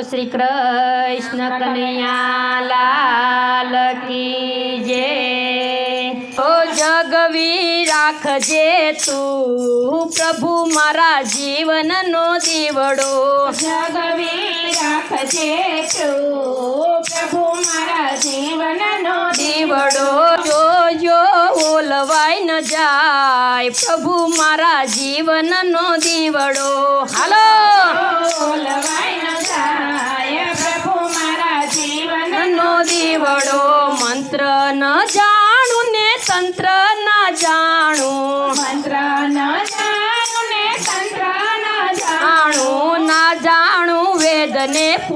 શ્રી કૃષ્ણ કનૈયાલાલ કી જે. ઓ જગવી રાખજે તું પ્રભુ મારા જીવનનો દીવડો. જગવી રાખજે તું પ્રભુ મારા જીવનનો દીવડો. જોજો ઓલવાઈ ન જાય પ્રભુ મારા જીવનનો દીવડો. હાલો!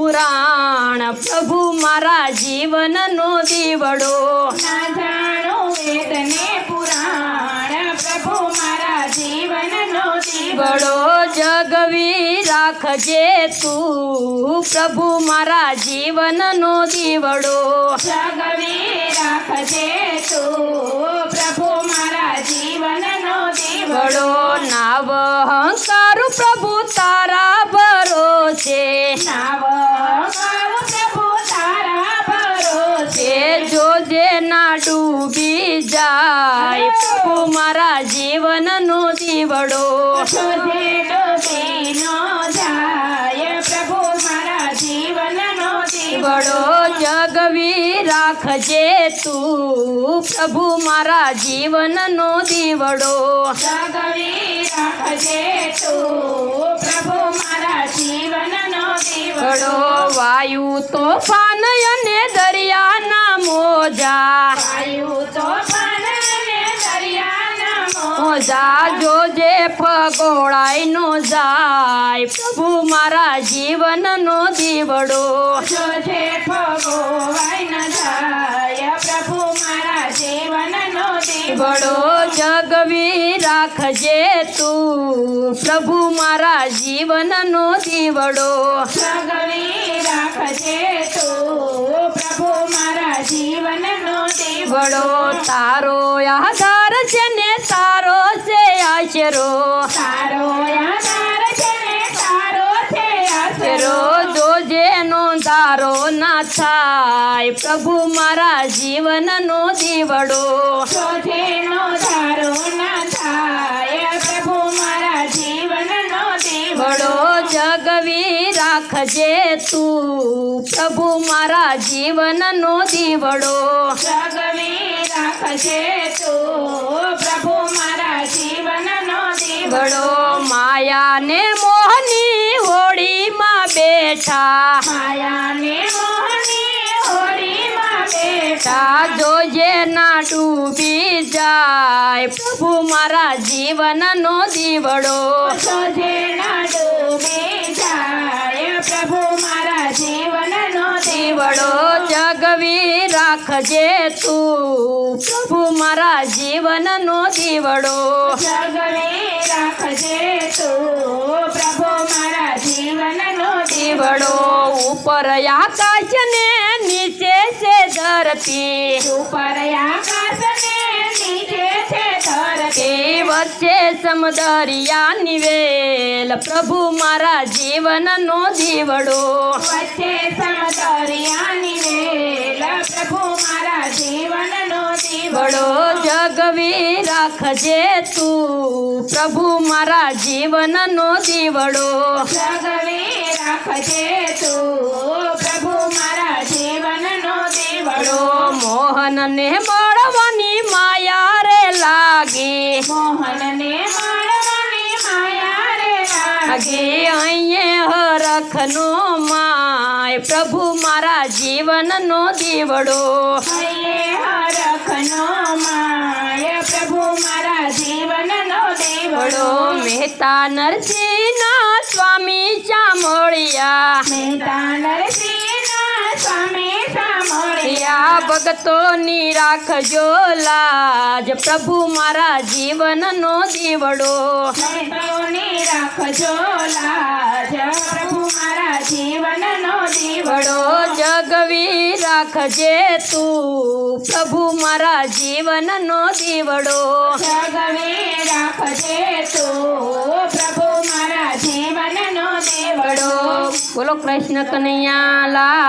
પુરાણ પ્રભુ મારા જીવનનો દીવડો. જાણો વેદને પુરાણ પ્રભુ મારા જીવનનો દીવડો. દીવડો જગવી રાખજે તું પ્રભુ મારા જીવનનો દીવડો. જગવી રાખજે તું. શોધે જાય પ્રભુ મારા જીવનનો દીવડો દીવડો જગવી રાખજે તું પ્રભુ મારા જીવનનો દીવડો. જગવી રાખજે તું પ્રભુ મારા જીવનનો દીવડો. વડો વાયુ તોફાન અને દરિયાના મોજા. વાયુ તોફાન મોજા જોજે ફગોળાઈ નો જાય પ્રભુ મારા જીવનનો દીવડો. જોજે ભગવાઈ ન જાય પ્રભુ મારા જીવનનો દીવડો. જગવી રાખજે તું પ્રભુ મારા જીવનનો દીવડો. જગવી રાખજે તું પ્રભુ મારા જીવનનો દીવડો. વડો તારો છે આશરો તારો આધાર છે ને તારો છે આશરો જોજે નો તારો ના થાય પ્રભુ મારા જીવનનો દીવડો. શોધે નો થાય પ્રભુ મારા જીવનનો વડો દીવડો જગવી રાખજે તું પ્રભુ મારા જીવનનો દીવડો. જગવી રાખજે તું. વડો માયા ને મોહની હોળીમાં બેઠા. માયાને મોહની હોળીમાં બેઠા. જોજે ના ડૂબી જાય. પ્રભુ મારા જીવનનો દીવડો. જોજે ના ડૂબી જાય. પ્રભુ મારા જીવનનો દીવડો. રાખજે તું. પ્રભુ મારા જીવનનો દીવડો. જગવી રાખજે તું. પ્રભુ મારા જીવનનો દીવડો. ઉપર આકાશ ને નીચે છે ધરતી. ઉપર આકાશને નીચે છે ધરતી. વચ્ચે સમદરિયા નિવેલ. પ્રભુ મારા જીવનનો દીવડો. વચ્ચે સમદરિયાની વડો જગવી રાખજે તું. પ્રભુ મારા જીવનનો દીવડો. જગવી રાખજે તું. પ્રભુ મારા જીવનનો વડો દીવડો. મોહનને મળવાની માયા રે લાગી. મોહનને મળવાની માયા રે લાગે. લાગી અહીંયા હરખનો માય પ્રભુ મારા જીવનનો દીવડો. પ્રભુ મારા જીવનનો વડો દીવડો મહેતા નરસિંહના સ્વામી ચામોળિયા. મહેતા નરસિંહના સ્વામી ચામોળિયા. યા ભક્તોની રાખજો લાજ. પ્રભુ મારા જીવનનો દીવડો. ભક્તોની રાખજો લાજ. પ્રભુ મારા જીવનનો દીવડો વડો જગ જગવી રાખજે તું. પ્રભુ મારા જીવનનો દીવડો. જગવી રાખજે તું. પ્રભુ મારા જીવનનો દેવડો. બોલો કૃષ્ણ કનૈયા લા